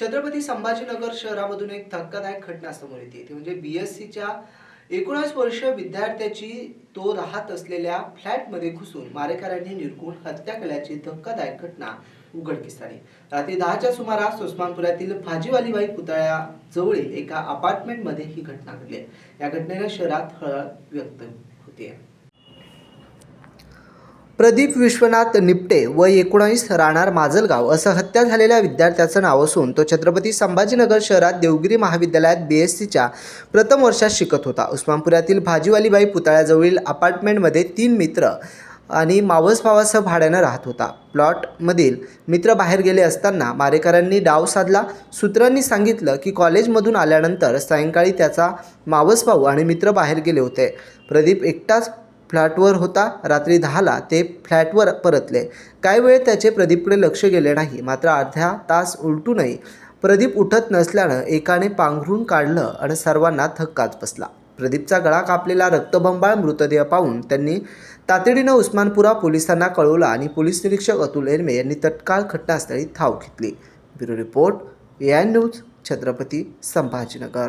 छत्रपती संभाजीनगर शहरामधून एक धक्कादायक घटना समोर येते. ती म्हणजे बी एस सीच्या एकोणास वर्षीय विद्यार्थ्याची तो राहत असलेल्या फ्लॅटमध्ये घुसून मारेकऱ्यांनी निर्गुण हत्या केल्याची धक्कादायक घटना उघडकीस आली. रात्री दहाच्या सुमारास उस्मानपुरातील भाजीवालीबाई पुतळ्याजवळील एका अपार्टमेंटमध्ये ही घटना घडली. या घटनेने शहरात हळहळ व्यक्त होते. प्रदीप विश्वनाथ निपटे व एकोणावीस राहणार माजलगाव असं हत्या झालेल्या विद्यार्थ्याचं नाव असून तो छत्रपती संभाजीनगर शहरात देवगिरी महाविद्यालयात बी एस सीच्या प्रथम वर्षात शिकत होता. उस्मानपुरातील भाजीवालीबाई पुतळ्याजवळील अपार्टमेंटमध्ये तीन मित्र आणि मावस भावासह भाड्यानं राहत होता. प्लॉटमधील मित्र बाहेर गेले असताना मारेकऱ्यांनी डाव साधला. सूत्रांनी सांगितलं की कॉलेजमधून आल्यानंतर सायंकाळी त्याचा मावस भाऊ आणि मित्र बाहेर गेले होते. प्रदीप एकटाच फ्लॅटवर होता. रात्री दहाला ते फ्लॅटवर परतले. काही वेळ त्याचे प्रदीपकडे लक्ष गेले नाही. मात्र अर्ध्या तास उलटूनही प्रदीप उठत नसल्यानं एकाने पांघरून काढलं आणि सर्वांना थक्काच बसला. प्रदीपचा गळा कापलेला रक्तबंबाळ मृतदेह पाहून त्यांनी तातडीनं उस्मानपुरा पोलिसांना कळवलं आणि पोलीस निरीक्षक अतुल एरमे यांनी तत्काळ घटनास्थळी धाव घेतली. Bureau report A news Chhatrapati Sambhajinagar.